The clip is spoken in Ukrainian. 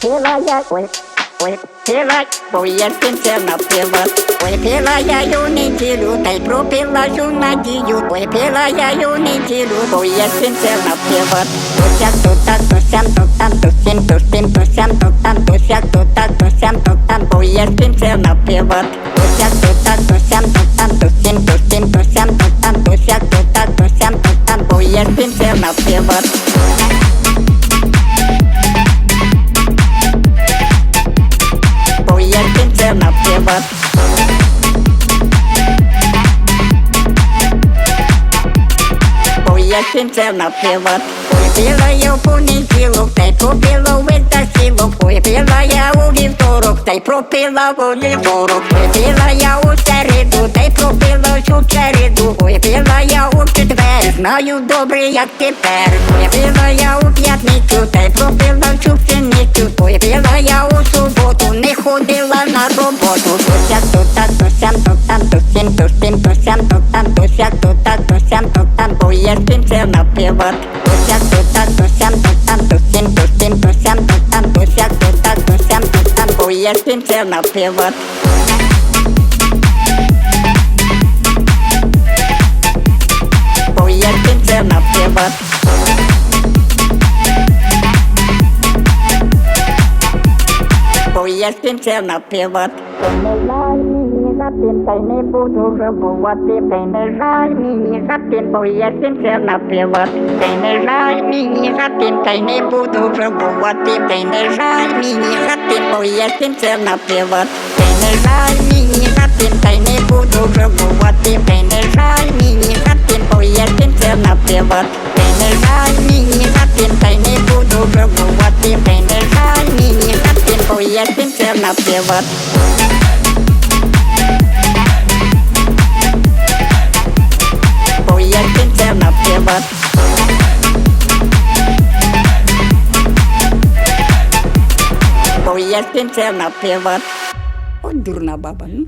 Пила я, ой, ой, пила, бо я кінця напила. Ой, пила я ю неділю, та й пропила ю надію. Ой, пила я ю неділю, бо я кінця напила. То сяк, то так, то сям, то там, то сім, то стим, то сям, то там, то сяк, то так, то сям, то там, бо я Кінця напила. Бо я кінця напила. Пила я в понеділок, у вівторок, та пропила в вівторок. Ой, я у середу, та пропила всю череду. Ой, пила я у четвер, знаю добре, як тепер. Ой, пила я у п'ятницю, та пропила всю пшеницю. Ой, пила я у суботу, Tym tłustym tosiam to tam tosiak to tak tosiam to tam Bo jestem celna piewot Tosiak to tak tosiam to tam tosiam tłustym tosiam to tam Tosiak to tak tosiam to tam Bo jestem celna piewot Bo jestem celna там, бо я кінця напила. Бо я кінця напила. Бо я кінця напила. Не жаль мені за тим, та й не буду жабувати, та й не жаль мені за тим, бо я кінця напила. Та й не жаль мені за тим, та й не буду жабувати, та й не жаль мені за тим, бо я кінця напила. Та й не жаль мені за тим, та й не буду жабувати, та й не жаль мені за тим, бо я кінця напила. Та й не жаль мені за тим, та й не буду жабувати, та й не жаль мені за тим, бо я кінця напила. Бо я кінця напила. От дурна баба, ну.